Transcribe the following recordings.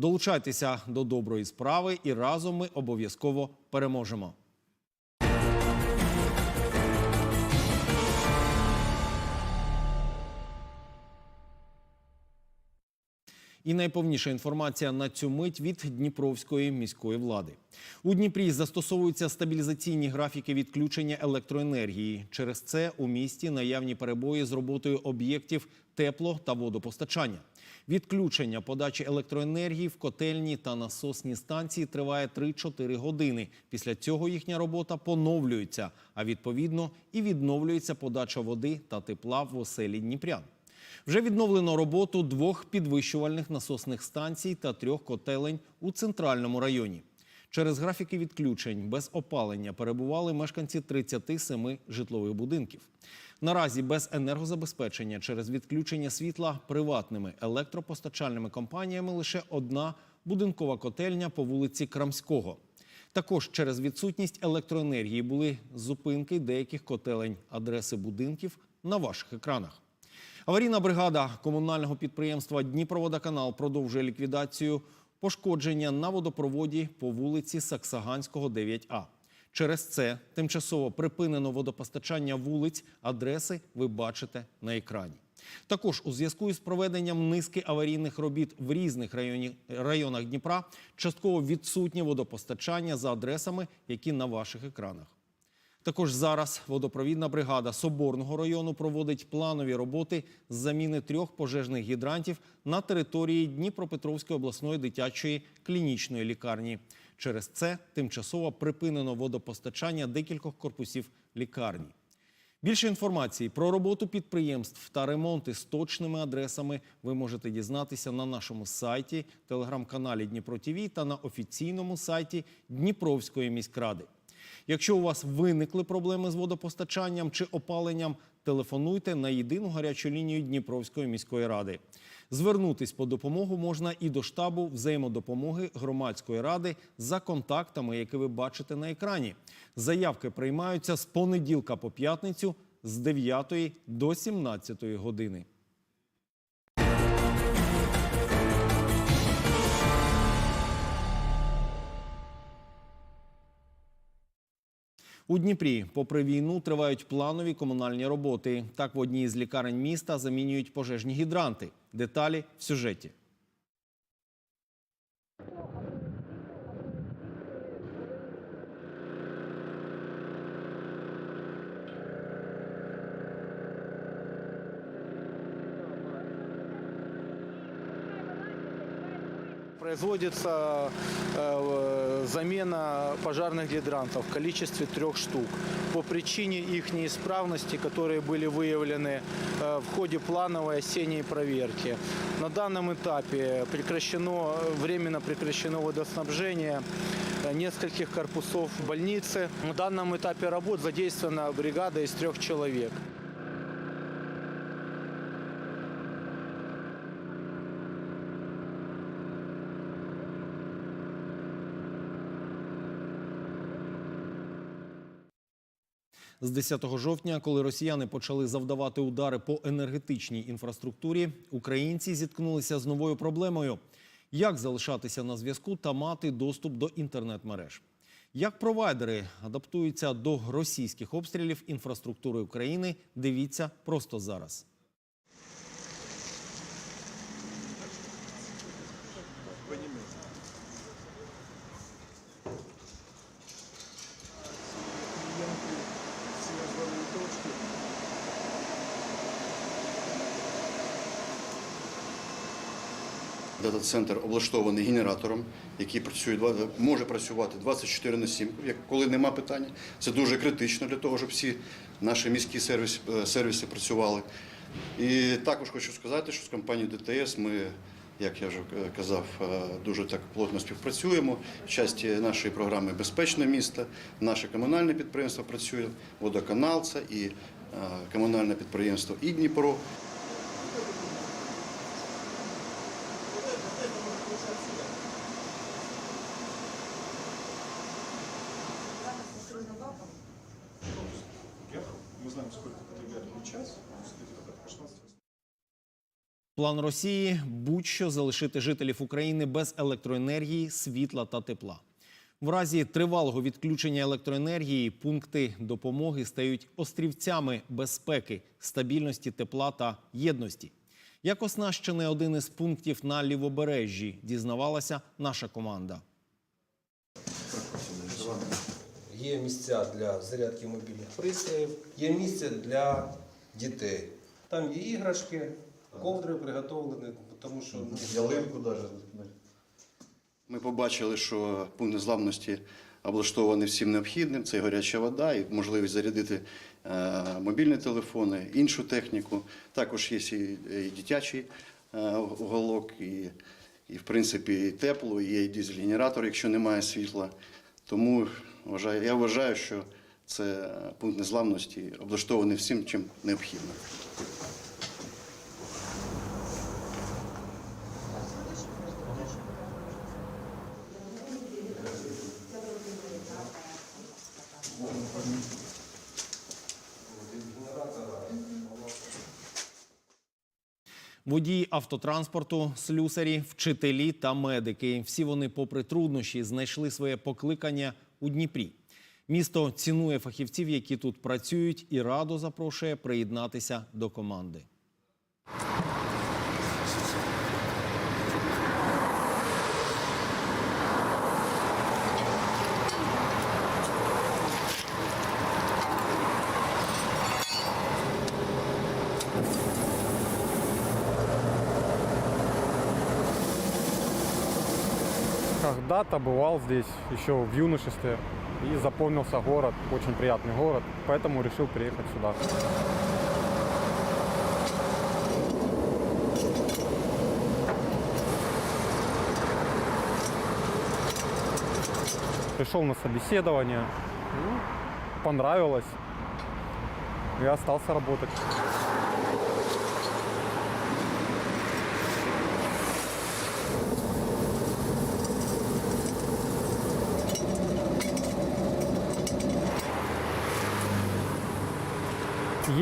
Долучайтеся до доброї справи і разом ми обов'язково переможемо. І найповніша інформація на цю мить від Дніпровської міської влади. У Дніпрі застосовуються стабілізаційні графіки відключення електроенергії. Через це у місті наявні перебої з роботою об'єктів тепло та водопостачання. Відключення подачі електроенергії в котельні та насосні станції триває 3-4 години. Після цього їхня робота поновлюється, а відповідно і відновлюється подача води та тепла в оселі Дніпрян. Вже відновлено роботу двох підвищувальних насосних станцій та трьох котелень у центральному районі. Через графіки відключень без опалення перебували мешканці 37 житлових будинків. Наразі без енергозабезпечення через відключення світла приватними електропостачальними компаніями лише одна будинкова котельня по вулиці Крамського. Також через відсутність електроенергії були зупинки деяких котелень, адреси будинків на ваших екранах. Аварійна бригада комунального підприємства Дніпроводоканал продовжує ліквідацію пошкодження на водопроводі по вулиці Саксаганського, 9А. Через це тимчасово припинено водопостачання вулиць, адреси ви бачите на екрані. Також у зв'язку із проведенням низки аварійних робіт в різних районі, районах Дніпра частково відсутнє водопостачання за адресами, які на ваших екранах. Також зараз водопровідна бригада Соборного району проводить планові роботи з заміни трьох пожежних гідрантів на території Дніпропетровської обласної дитячої клінічної лікарні. Через це тимчасово припинено водопостачання декількох корпусів лікарні. Більше інформації про роботу підприємств та ремонти з точними адресами ви можете дізнатися на нашому сайті, телеграм-каналі Дніпро ТІВІ та на офіційному сайті Дніпровської міськради. Якщо у вас виникли проблеми з водопостачанням чи опаленням, телефонуйте на єдину гарячу лінію Дніпровської міської ради. Звернутись по допомогу можна і до штабу взаємодопомоги громадської ради за контактами, які ви бачите на екрані. Заявки приймаються з понеділка по п'ятницю з 9 до 17 години. У Дніпрі, попри війну, тривають планові комунальні роботи. Так, в одній з лікарень міста замінюють пожежні гідранти. Деталі в сюжеті. Производится э, замена пожарных гидрантов в количестве трех штук по причине их неисправности, которые были выявлены э, в ходе плановой осенней проверки. На данном этапе прекращено, временно прекращено водоснабжение э, нескольких корпусов больницы. На данном этапе работ задействована бригада из трех человек. З 10 жовтня, коли росіяни почали завдавати удари по енергетичній інфраструктурі, українці зіткнулися з новою проблемою: як залишатися на зв'язку та мати доступ до інтернет-мереж. Як провайдери адаптуються до російських обстрілів інфраструктури України, дивіться просто зараз. Дата-центр облаштований генератором, який працює може працювати 24 на 7, коли нема питання. Це дуже критично для того, щоб всі наші міські сервіс, е, сервіси працювали. І також хочу сказати, що з компанією ДТС ми як я вже е, казав, е, дуже так плотно співпрацюємо. Часті нашої програми Безпечне місто, наше комунальне підприємство працює, водоканал це і комунальне підприємство і Дніпро. Знаем, сколько потребляет час. Где-то порядка 16 План Росії будь-що залишити жителів України без електроенергії, світла та тепла. В разі тривалого відключення електроенергії пункти допомоги стають острівцями безпеки, стабільності тепла та єдності. Як оснащений один із пунктів на лівобережжі, дізнавалася наша команда. Є місця для зарядки мобільних пристроїв, є місце для дітей. Там є іграшки, ковдри приготовлені, тому що Ялинку навіть. Ми побачили, що пункт незламності облаштований всім необхідним. Це і гаряча вода, і можливість зарядити е, мобільні телефони, іншу техніку. Також є і, дитячий е, уголок, і, і в принципі і тепло, і є і дизель-генератор, якщо немає світла. Тому я вважаю, що це пункт незламності облаштований всім, чим необхідно. Водії автотранспорту, слюсарі, вчителі та медики. Всі вони, попри труднощі, знайшли своє покликання у Дніпрі. Місто цінує фахівців, які тут працюють, і радо запрошує приєднатися до команди. Когда-то бывал здесь еще в юношестве и запомнился город, очень приятный город, поэтому решил приехать сюда. Пришел на собеседование, ну, понравилось, и остался работать.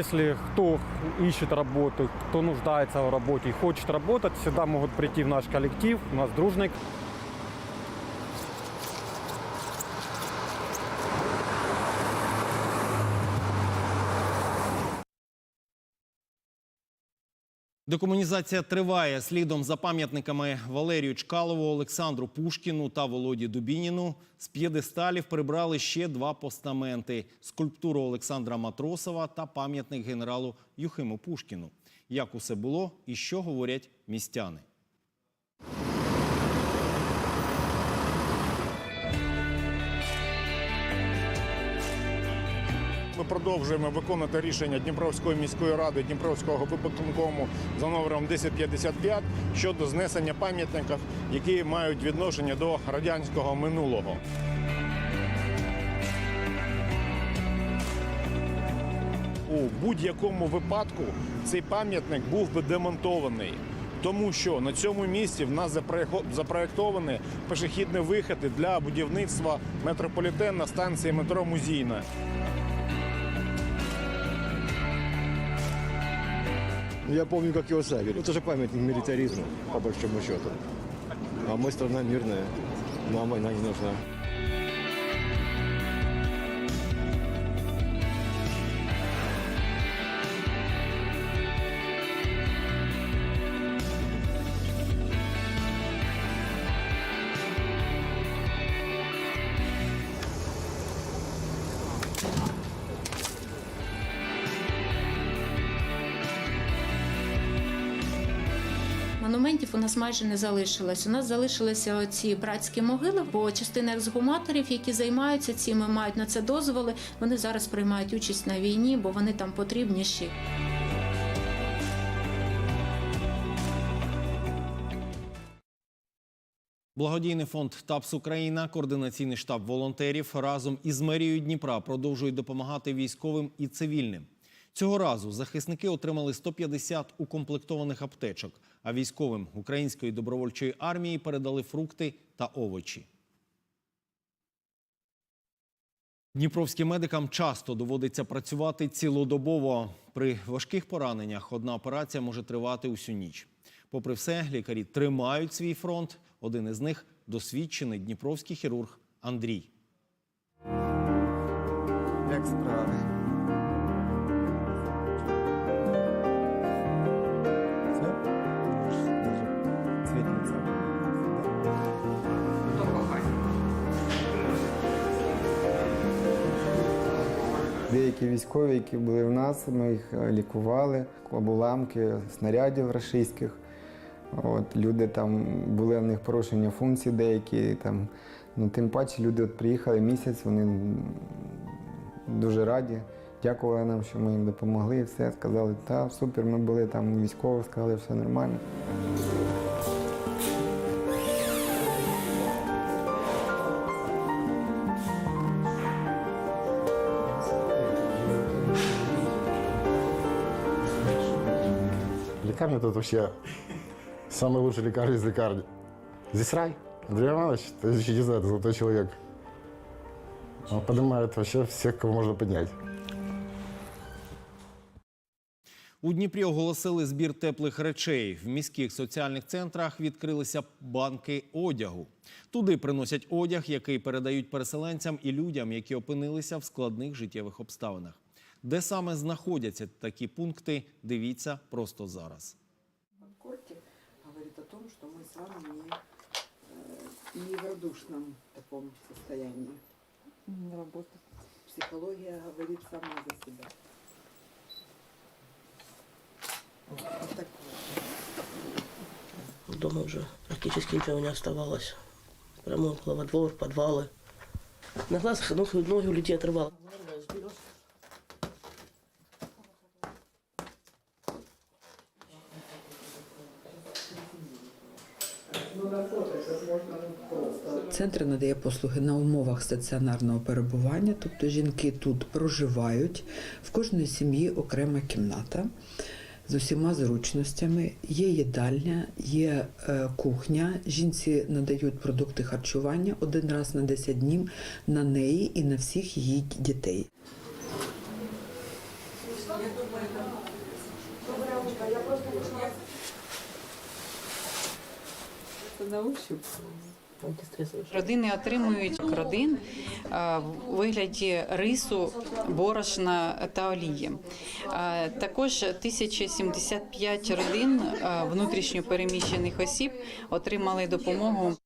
Если кто ищет работу, кто нуждается в работе и хочет работать, всегда могут прийти в наш коллектив. У нас дружный Декомунізація триває слідом за пам'ятниками Валерію Чкалову, Олександру Пушкіну та Володі Дубініну. З п'єдесталів прибрали ще два постаменти: скульптуру Олександра Матросова та пам'ятник генералу Юхиму Пушкіну. Як усе було і що говорять містяни? Продовжуємо виконувати рішення Дніпровської міської ради Дніпровського виконкому за номером 1055 щодо знесення пам'ятників, які мають відношення до радянського минулого. У будь-якому випадку цей пам'ятник був би демонтований. Тому що на цьому місці в нас запро- запроєктовані пішохідні виходи для будівництва метрополітена станції метро Музійна. Я помню, как его ставили. Это же памятник милитаризму, по большому счету. А мы страна мирная. Нам война не нужна. Нас майже не залишилось. У нас залишилися ці братські могили, бо частина ексгуматорів, які займаються цим, мають на це дозволи. Вони зараз приймають участь на війні, бо вони там потрібніші. Благодійний фонд ТАПС Україна, координаційний штаб волонтерів разом із мерією Дніпра продовжують допомагати військовим і цивільним. Цього разу захисники отримали 150 укомплектованих аптечок, а військовим української добровольчої армії передали фрукти та овочі. Дніпровським медикам часто доводиться працювати цілодобово. При важких пораненнях одна операція може тривати усю ніч. Попри все, лікарі тримають свій фронт. Один із них досвідчений дніпровський хірург Андрій. Як справи? Деякі військові, які були в нас, ми їх е, лікували, обуламки снарядів рашистських. От, люди там були в них порушення функцій деякі. Там, ну, тим паче люди от приїхали місяць, вони дуже раді. Дякували нам, що ми їм допомогли. і Все сказали, та супер, ми були там у військових, сказали, все нормально. Лекарня тут вообще самый лучший лекарь из лекарни. Здесь рай. Андрей Иванович, ты еще не знаю, это золотой человек. Он поднимает вообще всех, кого можно поднять. У Дніпрі оголосили збір теплих речей. В міських соціальних центрах відкрилися банки одягу. Туди приносять одяг, який передають переселенцям і людям, які опинилися в складних життєвих обставинах. Де саме знаходяться такі пункти, дивіться просто зараз. Корте говорит о том, что мы с вами не, э, не в радушном таком состоянии. Психология говорит сама за себя. Вот так вот. Дома уже практически ничего не оставалось. Прямо около во двор, подвалы. На глазах ноги, ноги у людей отрывало. Центр надає послуги на умовах стаціонарного перебування, тобто жінки тут проживають. В кожної сім'ї окрема кімната з усіма зручностями. Є їдальня, є е, кухня. Жінці надають продукти харчування один раз на 10 днів на неї і на всіх її дітей. Родини отримують родин у в вигляді рису, борошна та олії. Е, Також 1075 родин е, внутрішньо переміщених осіб отримали допомогу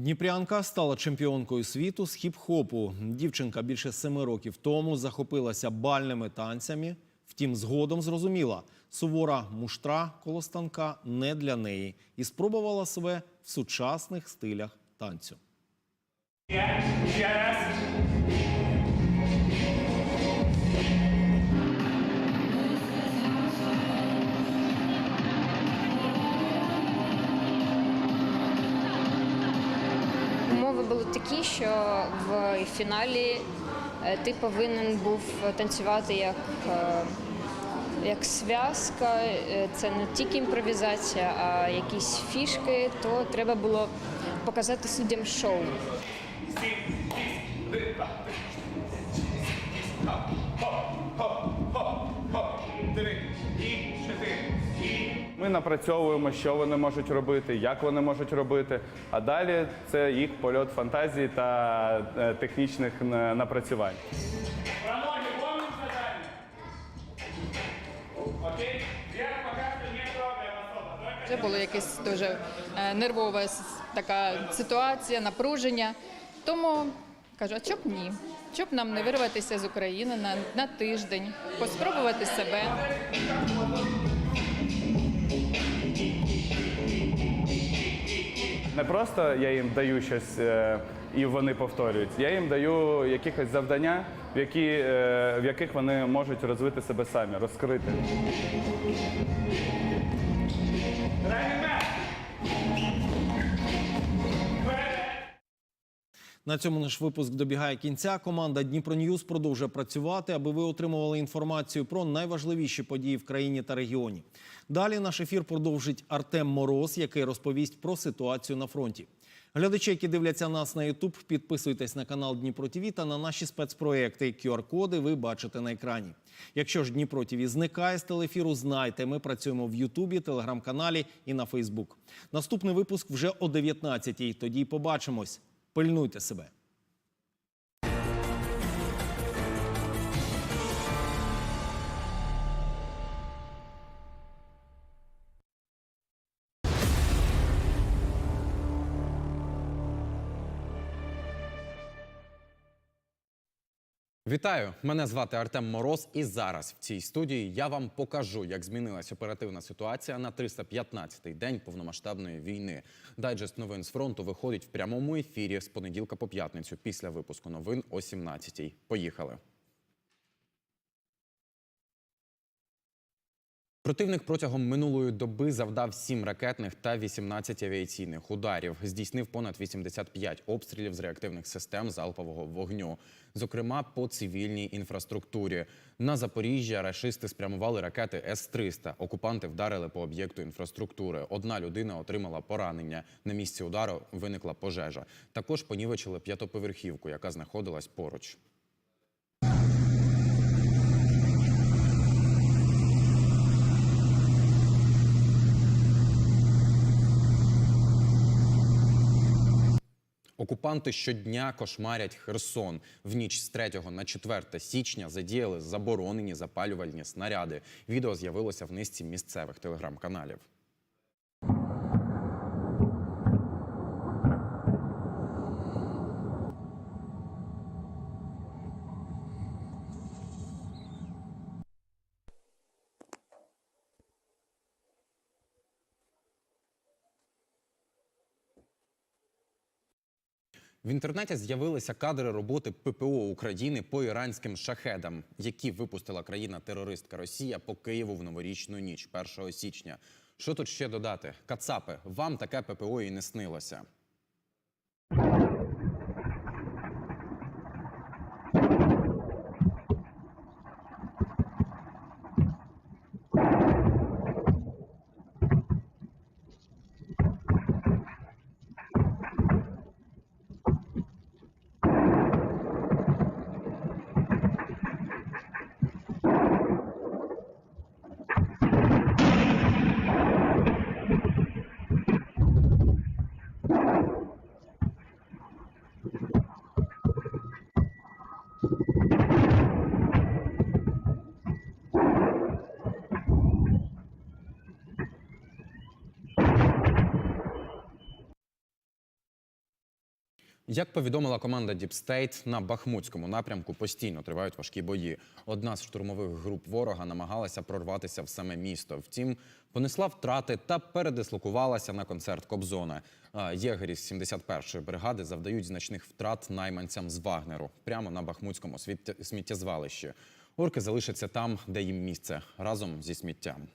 Дніпрянка стала чемпіонкою світу з хіп-хопу. Дівчинка більше семи років тому захопилася бальними танцями. Втім, згодом зрозуміла, сувора муштра коло станка не для неї і спробувала себе в сучасних стилях танцю. Умови були такі, що в фіналі е, ти повинен був танцювати як, е, як зв'язка. Е, Це не тільки імпровізація, а якісь фішки, то треба було показати суддям шоу. Ми напрацьовуємо, що вони можуть робити, як вони можуть робити. А далі це їх польот фантазії та е, технічних е, напрацювань. Це була якась дуже е, нервова с- така ситуація, напруження. Тому кажу, а чоб ні? Щоб нам не вирватися з України на, на тиждень, поспробувати себе. Не просто я їм даю щось е, і вони повторюють. Я їм даю якихось завдання, в, які, е, в яких вони можуть розвити себе самі, розкрити. На цьому наш випуск добігає кінця. Команда Дніпро Ньюз продовжує працювати, аби ви отримували інформацію про найважливіші події в країні та регіоні. Далі наш ефір продовжить Артем Мороз, який розповість про ситуацію на фронті. Глядачі, які дивляться нас на Ютуб, підписуйтесь на канал Дніпро ТВ та на наші спецпроекти. QR-коди ви бачите на екрані. Якщо ж Дніпро ТВ зникає з телефіру, знайте, ми працюємо в Ютубі, телеграм-каналі і на Фейсбук. Наступний випуск вже о 19-й. Тоді побачимось. Пильнуйте себе. Вітаю! Мене звати Артем Мороз, і зараз в цій студії я вам покажу, як змінилась оперативна ситуація на 315-й день повномасштабної війни. Дайджест новин з фронту виходить в прямому ефірі з понеділка по п'ятницю після випуску новин о 17-й. Поїхали. Противник протягом минулої доби завдав 7 ракетних та 18 авіаційних ударів. Здійснив понад 85 обстрілів з реактивних систем залпового вогню, зокрема по цивільній інфраструктурі. На Запоріжжя рашисти спрямували ракети С-300. Окупанти вдарили по об'єкту інфраструктури. Одна людина отримала поранення. На місці удару виникла пожежа. Також понівечили п'ятоповерхівку, яка знаходилась поруч. Окупанти щодня кошмарять Херсон. В ніч з 3 на 4 січня задіяли заборонені запалювальні снаряди. Відео з'явилося в низці місцевих телеграм-каналів. В інтернеті з'явилися кадри роботи ППО України по іранським шахедам, які випустила країна-терористка Росія по Києву в новорічну ніч 1 січня. Що тут ще додати? Кацапи, вам таке ППО і не снилося. Як повідомила команда Deep State, на Бахмутському напрямку постійно тривають важкі бої. Одна з штурмових груп ворога намагалася прорватися в саме місто. Втім, понесла втрати та передислокувалася на концерт Кобзона. Єгері з 71-ї бригади завдають значних втрат найманцям з Вагнеру прямо на Бахмутському сміттєзвалищі. Орки залишаться там, де їм місце, разом зі сміттям.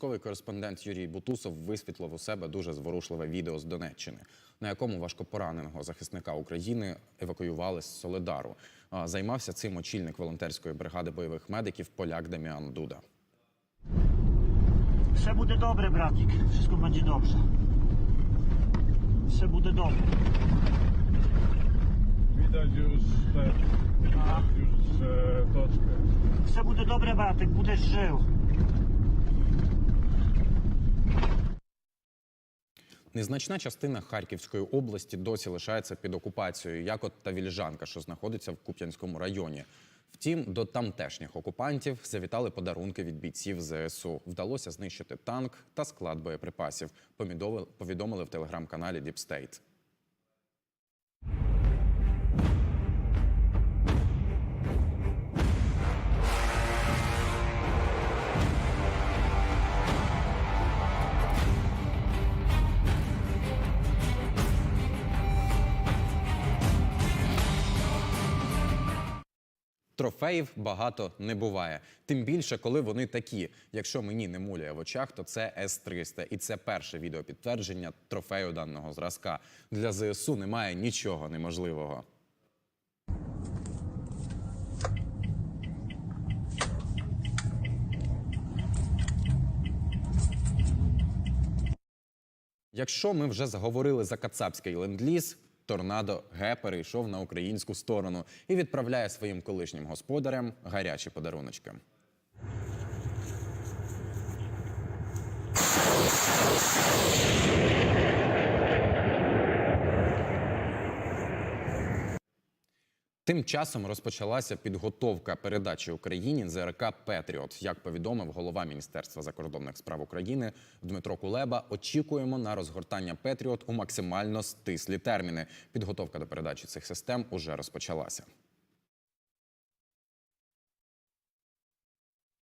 Військовий кореспондент Юрій Бутусов висвітлив у себе дуже зворушливе відео з Донеччини, на якому важкопораненого захисника України евакуювали з Соледару. Займався цим очільник волонтерської бригади бойових медиків поляк Деміан Дуда. Все буде добре, братик. Wszystko będzie dobrze. Все буде добре. już już e. Все буде добре, братик, будеш жив. Незначна частина Харківської області досі лишається під окупацією, як от Тавільжанка, що знаходиться в Куп'янському районі. Втім, до тамтешніх окупантів завітали подарунки від бійців ЗСУ. Вдалося знищити танк та склад боєприпасів. Повідомили в телеграм-каналі Deep Трофеїв багато не буває. Тим більше, коли вони такі. Якщо мені не муляє в очах, то це С-300. І це перше відеопідтвердження трофею даного зразка. Для ЗСУ немає нічого неможливого. Якщо ми вже заговорили за кацапський ленд-ліз, торнадо Г перейшов на українську сторону і відправляє своїм колишнім господарям гарячі подаруночки. Тим часом розпочалася підготовка передачі Україні ЗРК Петріот. Як повідомив голова Міністерства закордонних справ України Дмитро Кулеба, очікуємо на розгортання Петріот у максимально стислі терміни. Підготовка до передачі цих систем уже розпочалася.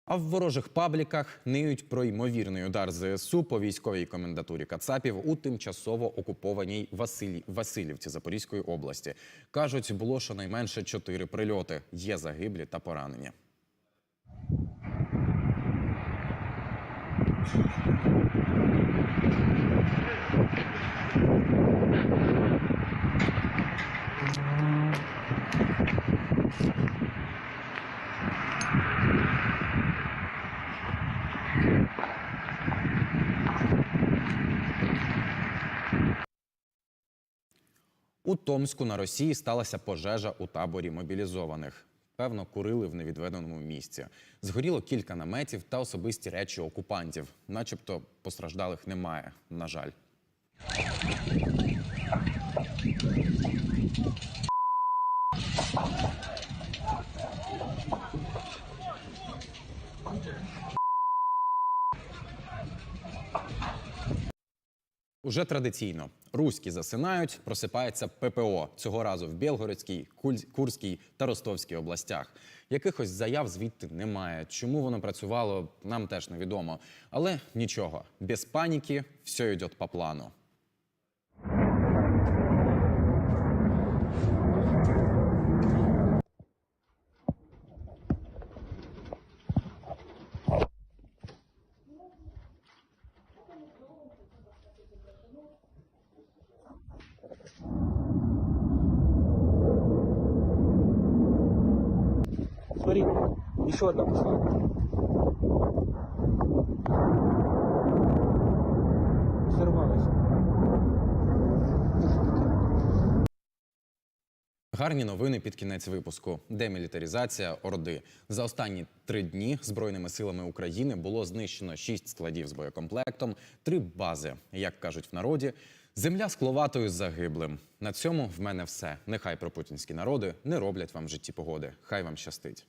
А в ворожих пабліках ниють про ймовірний удар ЗСУ по військовій комендатурі Кацапів у тимчасово окупованій Василь... Васильівці Запорізької області. Кажуть, було щонайменше чотири прильоти. Є загиблі та поранені. Томську на Росії сталася пожежа у таборі мобілізованих. Певно, курили в невідведеному місці. Згоріло кілька наметів та особисті речі окупантів. Начебто постраждалих немає, на жаль. Уже традиційно руські засинають, просипається ППО цього разу в Білгородській, Курській та Ростовській областях. Якихось заяв звідти немає. Чому воно працювало, нам теж невідомо. Але нічого, без паніки, все йде по плану. Еще одна пошла. Гарні новини під кінець випуску. Демілітаризація Орди. За останні три дні Збройними силами України було знищено шість складів з боєкомплектом, три бази. Як кажуть в народі, земля скловатою загиблим. На цьому в мене все. Нехай пропутінські народи не роблять вам в житті погоди. Хай вам щастить.